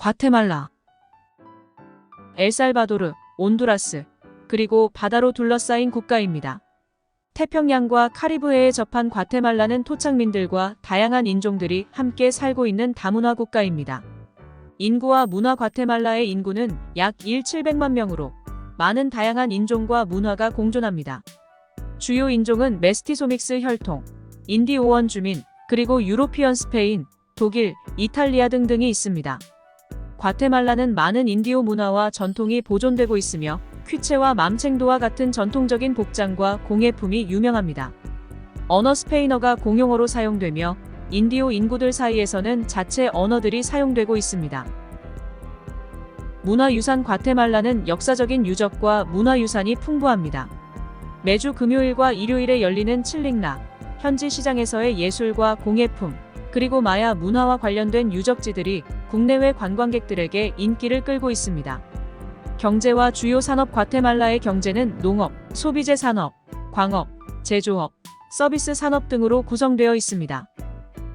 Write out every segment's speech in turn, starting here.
과테말라, 엘살바도르, 온두라스, 그리고 바다로 둘러싸인 국가입니다. 태평양과 카리브해에 접한 과테말라는 토착민들과 다양한 인종들이 함께 살고 있는 다문화 국가입니다. 인구와 문화 과테말라의 인구는 약 1,700만 명으로 많은 다양한 인종과 문화가 공존합니다. 주요 인종은 메스티소믹스 혈통, 인디오원 주민, 그리고 유로피언 스페인, 독일, 이탈리아 등등이 있습니다. 과테말라는 많은 인디오 문화와 전통이 보존되고 있으며 퀴체와 맘챙도와 같은 전통적인 복장과 공예품이 유명합니다. 언어 스페인어가 공용어로 사용되며 인디오 인구들 사이에서는 자체 언어들이 사용되고 있습니다. 문화유산 과테말라는 역사적인 유적과 문화유산이 풍부합니다. 매주 금요일과 일요일에 열리는 칠링라, 현지 시장에서의 예술과 공예품, 그리고 마야 문화와 관련된 유적지들이 국내외 관광객들에게 인기를 끌고 있습니다. 경제와 주요 산업 과테말라의 경제는 농업, 소비재 산업, 광업, 제조업, 서비스 산업 등으로 구성되어 있습니다.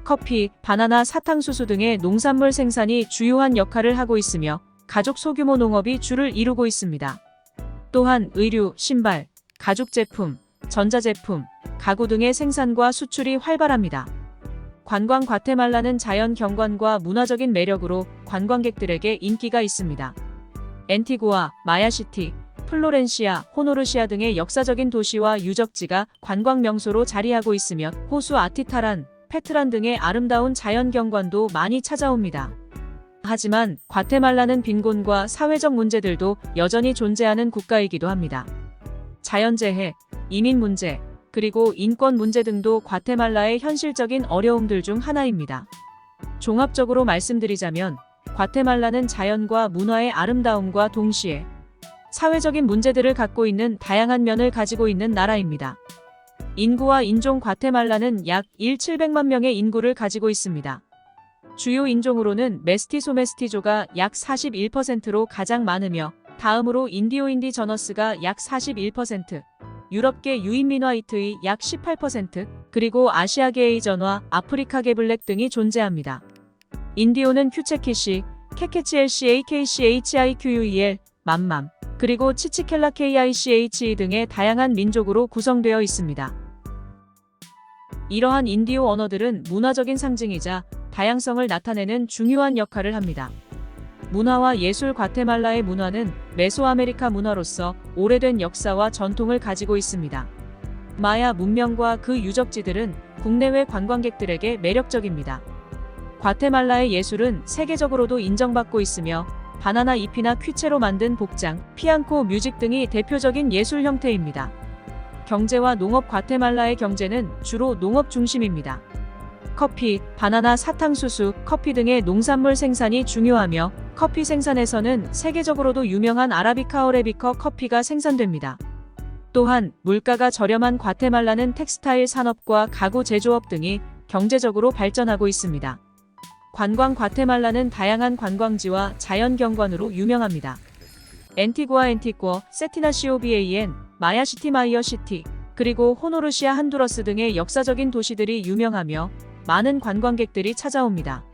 커피, 바나나, 사탕수수 등의 농산물 생산이 주요한 역할을 하고 있으며 가족 소규모 농업이 주를 이루고 있습니다. 또한 의류, 신발, 가죽 제품, 전자제품, 가구 등의 생산과 수출이 활발합니다. 관광 과테말라는 자연 경관과 문화적인 매력으로 관광객들에게 인기가 있습니다. 앤티구아, 마야시티, 플로렌시아, 호노르시아 등의 역사적인 도시와 유적지가 관광 명소로 자리하고 있으며 호수 아티타란, 페트란 등의 아름다운 자연 경관도 많이 찾아옵니다. 하지만 과테말라는 빈곤과 사회적 문제들도 여전히 존재하는 국가이기도 합니다. 자연재해, 이민 문제, 그리고 인권 문제 등도 과테말라의 현실적인 어려움들 중 하나입니다. 종합적으로 말씀드리자면 과테말라는 자연과 문화의 아름다움과 동시에 사회적인 문제들을 갖고 있는 다양한 면을 가지고 있는 나라입니다. 인구와 인종 과테말라는 약 1,700만 명의 인구를 가지고 있습니다. 주요 인종으로는 메스티소 메스티조가 약 41%로 가장 많으며 다음으로 인디오인디 저너스가 약 41%, 유럽계 유인민화이트의 약 18%, 그리고 아시아계의 전화, 아프리카계 블랙 등이 존재합니다. 인디오는 큐체키시, 케케치엘시 AKCHIQUEL, 맘맘, 그리고 치치켈라 KICHE 등의 다양한 민족으로 구성되어 있습니다. 이러한 인디오 언어들은 문화적인 상징이자 다양성을 나타내는 중요한 역할을 합니다. 문화와 예술 과테말라의 문화는 메소아메리카 문화로서 오래된 역사와 전통을 가지고 있습니다. 마야 문명과 그 유적지들은 국내외 관광객들에게 매력적입니다. 과테말라의 예술은 세계적으로도 인정받고 있으며 바나나 잎이나 퀴체로 만든 복장, 피앙코 뮤직 등이 대표적인 예술 형태입니다. 경제와 농업 과테말라의 경제는 주로 농업 중심입니다. 커피, 바나나, 사탕수수, 커피 등의 농산물 생산이 중요하며 커피 생산에서는 세계적으로도 유명한 아라비카 어레비커 커피가 생산됩니다. 또한 물가가 저렴한 과테말라는 텍스타일 산업과 가구 제조업 등이 경제적으로 발전하고 있습니다. 관광 과테말라는 다양한 관광지와 자연 경관으로 유명합니다. 앤티구아 앤티꼬, 세티나시오비에이엔, 마야시티 마이어시티, 그리고 호노르시아 한두러스 등의 역사적인 도시들이 유명하며 많은 관광객들이 찾아옵니다.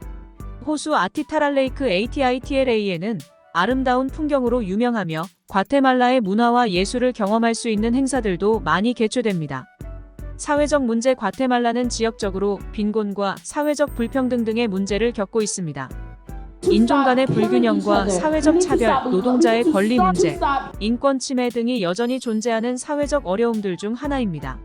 호수 아티타랄레이크 ATITLA에는 아름다운 풍경으로 유명하며 과테말라의 문화와 예술을 경험할 수 있는 행사들도 많이 개최됩니다. 사회적 문제 과테말라는 지역적으로 빈곤과 사회적 불평등 등의 문제를 겪고 있습니다. 인종 간의 불균형과 사회적 차별, 노동자의 권리 문제, 인권 침해 등이 여전히 존재하는 사회적 어려움들 중 하나입니다.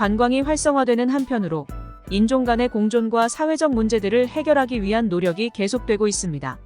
관광이 활성화되는 한편으로 인종 간의 공존과 사회적 문제들을 해결하기 위한 노력이 계속되고 있습니다.